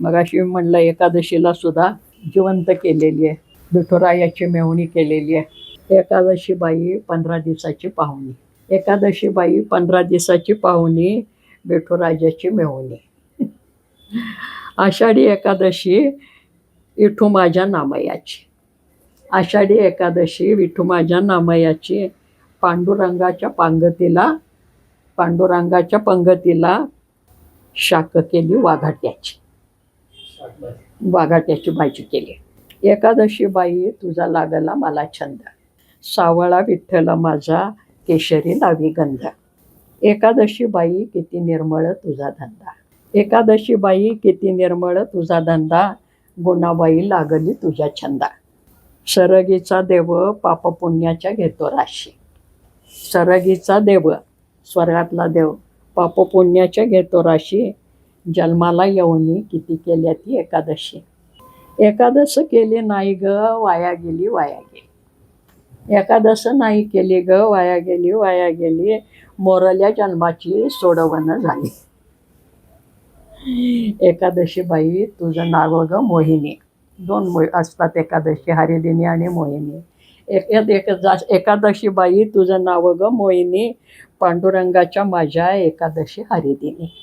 मग अशी म्हणलं एकादशीला सुद्धा जिवंत केलेली आहे. विठुरायाची मेवणी केलेली आहे. एकादशी बाई पंधरा दिवसाची पाहुणी. एकादशी बाई पंधरा दिवसाची पाहुणी विठुराजाची मेहुणी आषाढी एकादशी विठू माझ्या नामयाची. आषाढी एकादशी विठू माझ्या नामयाची. पांडुरंगाच्या पांगतीला पांडुरंगाच्या पंगतीला शाक केली वाघाट्याची. वाघाट्याची भाजी केली. एकादशी बाई तुझा लागला मला छंद. सावळा विठ्ठल माझा केशरी लावी गंध. एकादशी बाई किती निर्मळ तुझा धंदा. एकादशी बाई किती निर्मळ तुझा धंदा. गुणाबाई लागली तुझ्या छंदा. सरगीचा देव पापपुण्याच्या घेतो राशी. सरगीचा देव स्वर्गातला देव पापपुण्याच्या घेतो राशी. जन्माला येऊनी किती केल्या ती एकादशी. एकादश केली नाही ग वाया गेली वाया गेली. एकादश नाही केली ग वाया गेली वाया गेली मोरल्या जन्माची सोडवणं झाली. एकादशी बाई तुझं नाव ग मोहिनी. दोन मो असतात एकादशी हरिदिनी आणि मोहिनी. एक एक- जा- एकादशी बाई तुझं नाव ग मोहिनी. पांडुरंगाच्या माझ्या एकादशी हरिदिनी.